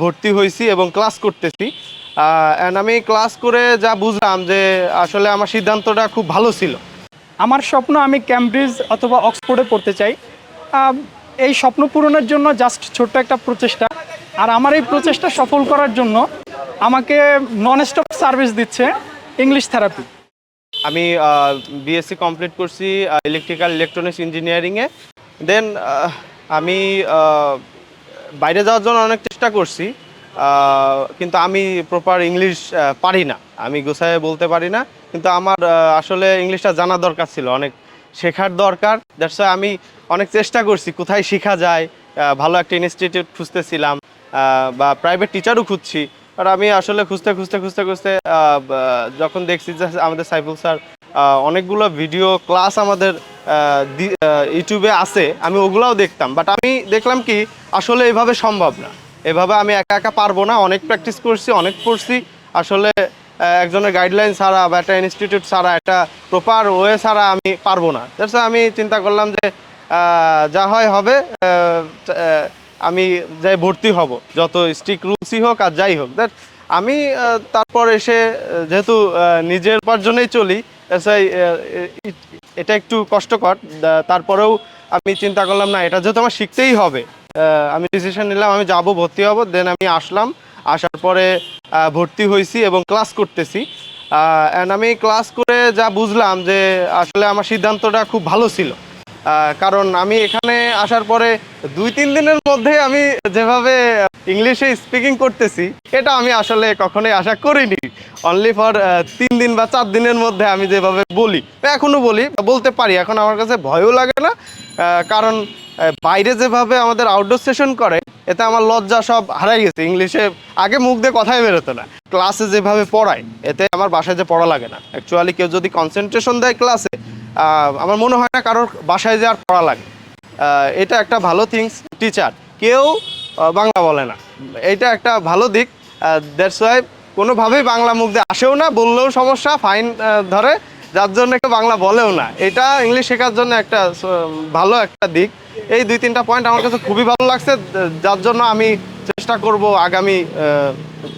ভর্তি হয়েছি এবং ক্লাস করতেছি। অ্যান্ড আমি ক্লাস করে যা বুঝলাম যে আসলে আমার সিদ্ধান্তটা খুব ভালো ছিল। আমার স্বপ্ন আমি ক্যামব্রিজ অথবা অক্সফোর্ডে পড়তে চাই। এই স্বপ্ন পূরণের জন্য জাস্ট ছোট্ট একটা প্রচেষ্টা। আর আমার এই প্রচেষ্টা সফল করার জন্য আমাকে নন স্টপ সার্ভিস দিচ্ছে ইংলিশ থেরাপি আমি বিএসসি কমপ্লিট করছি ইলেকট্রিক্যাল ইলেকট্রনিক্স ইঞ্জিনিয়ারিংয়ে দেন আমি বাইরে যাওয়ার জন্য অনেক চেষ্টা করছি কিন্তু আমি প্রপার ইংলিশ পারি না। আমি গোছায় বলতে পারি না, কিন্তু আমার আসলে ইংলিশটা জানা দরকার ছিল, অনেক শেখার দরকার। দ্যাটস আমি অনেক চেষ্টা করছি, কোথায় শেখা যায় ভালো একটা ইনস্টিটিউট খুঁজতেছিলাম বা প্রাইভেট টিচারও খুঁজছি। আর আমি আসলে খুঁজতে খুঁজতে খুঁজতে খুঁজতে যখন দেখছি যে আমাদের সাইফুল স্যার অনেকগুলো ভিডিও ক্লাস আমাদের ইউটিউবে আছে, আমি ওগুলাও দেখতাম। বাট আমি দেখলাম কি, আসলে এভাবে সম্ভব না। এভাবে আমি একা একা পারব না। অনেক প্র্যাকটিস করছি, অনেক পড়ছি। আসলে একজনের গাইডলাইন ছাড়া বা একটা ইনস্টিটিউট ছাড়া, একটা প্রপার ওয়ে ছাড়া আমি পারব না। দ্যাটস আমি চিন্তা করলাম যে যা হয় হবে আমি যাই ভর্তি হব। যত স্ট্রিক রুলসই হোক আর যাই হোক। দ্যাট আমি তারপর এসে যেহেতু নিজের উপার্জনেই চলি এটা একটু কষ্টকর। তারপরেও আমি চিন্তা করলাম, না, এটা যেহেতু আমার শিখতেই হবে আমি ডিসিশন নিলাম, আমি যাব, ভর্তি হব দেন আমি আসলাম। আসার পরে ভর্তি হয়েছি এবং ক্লাস করতেছি। অ্যান্ড আমি ক্লাস করে যা বুঝলাম যে আসলে আমার সিদ্ধান্তটা খুব ভালো ছিল। কারণ আমি এখানে আসার পরে দুই, তিন দিনের মধ্যে আমি যেভাবে ইংলিশে স্পিকিং করতেছি, এটা আমি আসলে কখনোই আশা করিনি। অনলি ফর তিন দিন বা চার দিনের মধ্যে আমি যেভাবে বলি। এখনও বলি, বলতে পারি, এখন আমার কাছে ভয়ও লাগে না কারণ বাইরে যেভাবে আমাদের আউটডোর সেশন করে, এতে আমার লজ্জা সব হারাই গেছে। ইংলিশে আগে মুখ দিয়ে কথাই বেরোতো না। ক্লাসে যেভাবে পড়ায়, এতে আমার বাসায় যে পড়া লাগে না। অ্যাকচুয়ালি কেউ যদি কনসেন্ট্রেশন দেয় ক্লাসে আমার মনে হয় না কারোর বাসায় যে আর পড়া লাগে। এটা একটা ভালো থিংস টিচার কেউ বাংলা বলে না। এটা একটা ভালো দিক। দ্যাটস ওয়াই কোনোভাবেই বাংলা মুখ দিয়ে আসেও না, বললেও সমস্যা ফাইন ধরে। যার জন্য কেউ বাংলা বলেও না। এটা ইংলিশ শেখার জন্য একটা ভালো একটা দিক। এই দুই তিনটা পয়েন্ট আমার কাছে খুবই ভালো লাগছে। যার জন্য আমি চেষ্টা করব আগামী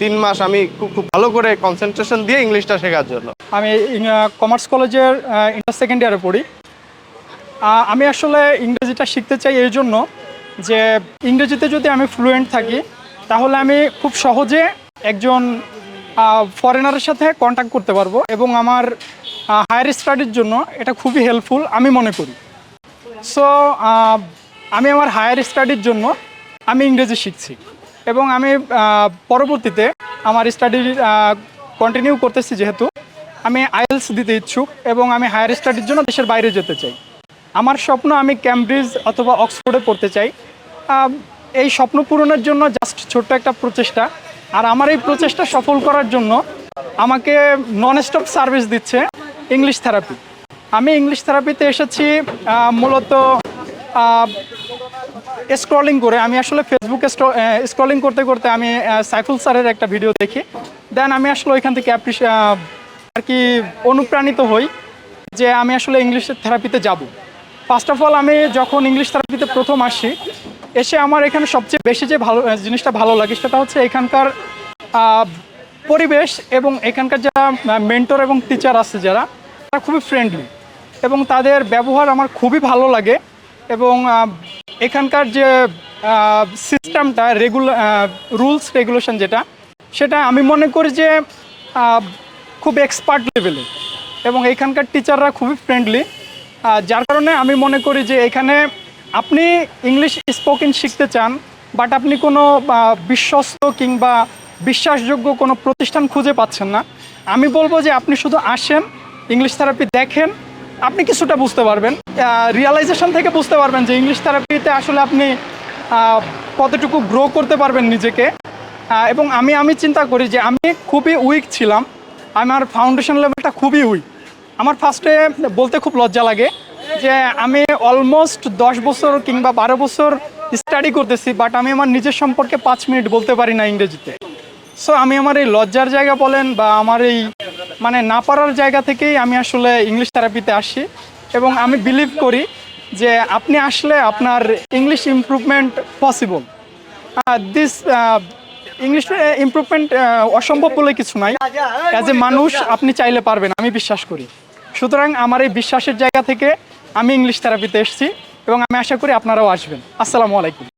তিন মাস আমি খুব খুব ভালো করে কনসেন্ট্রেশন দিয়ে ইংলিশটা শেখার জন্য। আমি কমার্স কলেজের ইন্টার সেকেন্ড ইয়ারে পড়ি। আমি আসলে ইংরেজিটা শিখতে চাই এই জন্য যে ইংরেজিতে যদি আমি ফ্লুয়েন্ট থাকি, তাহলে আমি খুব সহজে একজন ফরেনারের সাথে কন্ট্যাক্ট করতে পারব এবং আমার হায়ার স্টাডির জন্য এটা খুবই হেল্পফুল আমি মনে করি। সো আমি আমার হায়ার স্টাডির জন্য আমি ইংরেজি শিখছি। এবং আমি পরবর্তীতে আমার স্টাডি কন্টিনিউ করতেছি যেহেতু, আমি আইএলস দিতে ইচ্ছুক এবং আমি হায়ার স্টাডির জন্য দেশের বাইরে যেতে চাই। আমার স্বপ্ন আমি ক্যামব্রিজ অথবা অক্সফোর্ডে পড়তে চাই। এই স্বপ্ন পূরণের জন্য জাস্ট ছোট্ট একটা প্রচেষ্টা। আর আমার এই প্রচেষ্টা সফল করার জন্য আমাকে নন স্টপ সার্ভিস দিচ্ছে ইংলিশ থেরাপি আমি ইংলিশ থেরাপিতে এসেছি মূলত স্ক্রলিং করে, আমি আসলে ফেসবুকে স্ক্রলিং করতে করতে আমি সাইফুল স্যারের একটা ভিডিও দেখি। দেন আমি আসলে ওইখান থেকে আর কি অনুপ্রাণিত হই যে আমি আসলে ইংলিশ থেরাপিতে যাব। ফার্স্ট অফ অল আমি যখন ইংলিশ থেরাপিতে প্রথম আসি, এসে আমার এখানে সবচেয়ে বেশি যে ভালো জিনিসটা ভালো লাগে, সেটা হচ্ছে এখানকার পরিবেশ এবং এখানকার যারা মেন্টর এবং টিচার আছে যারা, তারা খুবই ফ্রেন্ডলি এবং তাদের ব্যবহার আমার খুবই ভালো লাগে এবং এখানকার যে সিস্টেমটা রেগুলার রুলস রেগুলেশন যেটা, সেটা আমি মনে করি যে খুব এক্সপার্ট লেভেলে এবং এখানকার টিচাররা খুবই ফ্রেন্ডলি যার কারণে আমি মনে করি যে, এখানে আপনি ইংলিশ স্পোকেন শিখতে চান বাট আপনি কোনো বিশ্বস্ত কিংবা বিশ্বাসযোগ্য কোনো প্রতিষ্ঠান খুঁজে পাচ্ছেন না। আমি বলব যে, আপনি শুধু আসেন ইংলিশ থেরাপি দেখেন আপনি কিছুটা বুঝতে পারবেন। রিয়ালাইজেশন থেকে বুঝতে পারবেন যে ইংলিশ থেরাপিতে আসলে আপনি কতটুকু গ্রো করতে পারবেন নিজেকে। এবং আমি আমি চিন্তা করি যে আমি খুবই উইক ছিলাম। আমার ফাউন্ডেশন লেভেলটা খুবই উইক আমার ফার্স্টে বলতে খুব লজ্জা লাগে যে আমি অলমোস্ট দশ বছর কিংবা বারো বছর স্টাডি করতেছি বাট আমি আমার নিজের সম্পর্কে পাঁচ মিনিট বলতে পারি না ইংরেজিতে। সো আমি আমার এই লজ্জার জায়গা বলেন বা আমার এই মানে না পারার জায়গা থেকেই আমি আসলে ইংলিশ থেরাপিতে আসি এবং আমি বিলিভ করি যে আপনি আসলে আপনার English improvement possible this English improvement অসম্ভব বলে কিছু নাই। অ্যাজ এ মানুষ, আপনি চাইলে পারবেন, আমি বিশ্বাস করি। সুতরাং আমার এই বিশ্বাসের জায়গা থেকে আমি ইংলিশ থেরাপিতে এসেছি এবং আমি আশা করি আপনারাও আসবেন। আসসালামু আলাইকুম।